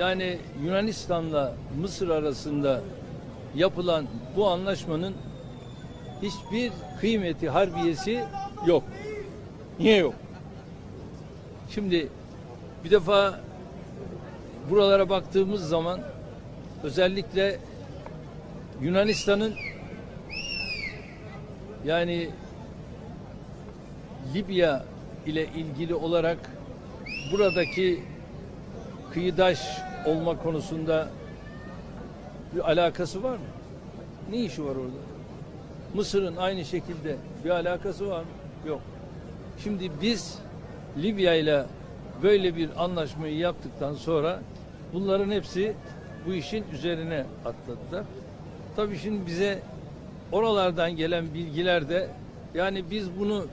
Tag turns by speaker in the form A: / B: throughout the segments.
A: Yani Yunanistan'la Mısır arasında yapılan bu anlaşmanın hiçbir kıymeti harbiyesi yok. Niye yok? Şimdi bir defa buralara baktığımız zaman özellikle Yunanistan'ın yani Libya ile ilgili olarak buradaki kıyıdaş olma konusunda bir alakası var mı? Ne işi var orada? Mısır'ın aynı şekilde bir alakası var mı? Yok. Şimdi biz Libya ile böyle bir anlaşmayı yaptıktan sonra bunların hepsi bu işin üzerine atladılar. Tabii şimdi bize oralardan gelen bilgiler de yani biz bunu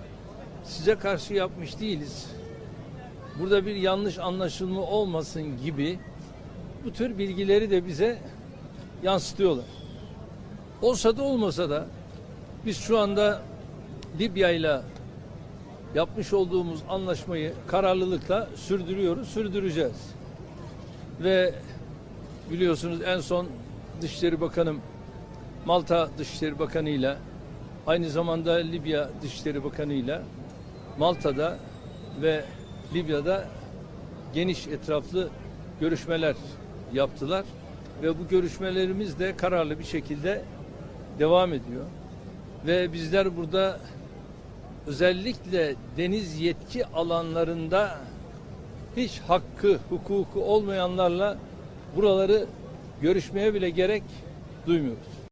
A: size karşı yapmış değiliz. Burada bir yanlış anlaşılma olmasın gibi bu tür bilgileri de bize yansıtıyorlar. Olsa da olmasa da biz şu anda Libya ile yapmış olduğumuz anlaşmayı kararlılıkla sürdürüyoruz, sürdüreceğiz. Ve biliyorsunuz en son Dışişleri Bakanım Malta Dışişleri Bakanı ile aynı zamanda Libya Dışişleri Bakanı ile Malta'da ve Libya'da geniş etraflı görüşmeler yaptılar ve bu görüşmelerimiz de kararlı bir şekilde devam ediyor. Ve bizler burada özellikle deniz yetki alanlarında hiç hakkı, hukuku olmayanlarla buraları görüşmeye bile gerek duymuyoruz.